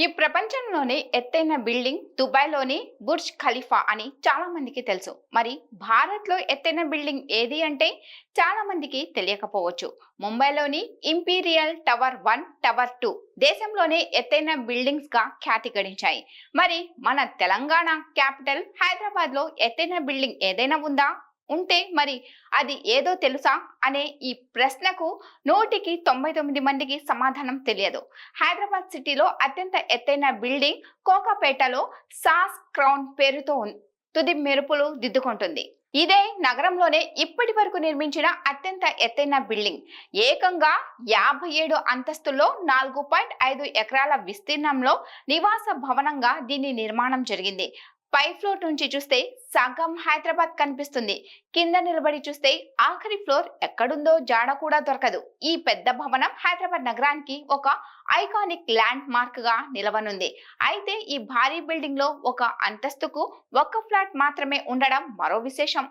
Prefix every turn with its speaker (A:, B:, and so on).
A: ఈ ప్రపంచంలోనే ఎత్తైన బిల్డింగ్ దుబాయ్లోని బుర్జ్ ఖలీఫా అని చాలా మందికి తెలుసు. మరి భారత్లో ఎత్తైన బిల్డింగ్ ఏది అంటే చాలా మందికి తెలియకపోవచ్చు. ముంబైలోని imperial tower one tower two దేశంలోనే ఎత్తైన బిల్డింగ్స్గా ఖ్యాతి గడించాయి. మరి మన తెలంగాణ క్యాపిటల్ హైదరాబాద్లో ఎత్తైన బిల్డింగ్ ఏదైనా ఉందా? ఉంటే మరి అది ఏదో తెలుసా? అనే ఈ ప్రశ్నకు నూటికి తొంభై తొమ్మిది మందికి సమాధానం తెలియదు. హైదరాబాద్ సిటీలో అత్యంత ఎత్తైన బిల్డింగ్ కోకాపేటలో సాస్ క్రౌన్ పేరుతో తుది మెరుపులు దిద్దుకుంటుంది. ఇదే నగరంలోనే ఇప్పటి వరకు నిర్మించిన అత్యంత ఎత్తైన బిల్డింగ్. ఏకంగా యాభై ఏడు అంతస్తుల్లో నాలుగు పాయింట్ ఐదు ఎకరాల విస్తీర్ణంలో నివాస భవనంగా దీని నిర్మాణం జరిగింది. పై ఫ్లోర్ నుంచి చూస్తే సగం హైదరాబాద్ కనిపిస్తుంది. కింద నిలబడి చూస్తే ఆఖరి ఫ్లోర్ ఎక్కడుందో జాడ కూడా దొరకదు. ఈ పెద్ద భవనం హైదరాబాద్ నగరానికి ఒక ఐకానిక్ ల్యాండ్ మార్క్గా నిలవనుంది. అయితే ఈ భారీ బిల్డింగ్లో ఒక అంతస్తుకు ఒక ఫ్లాట్ మాత్రమే ఉండడం మరో విశేషం.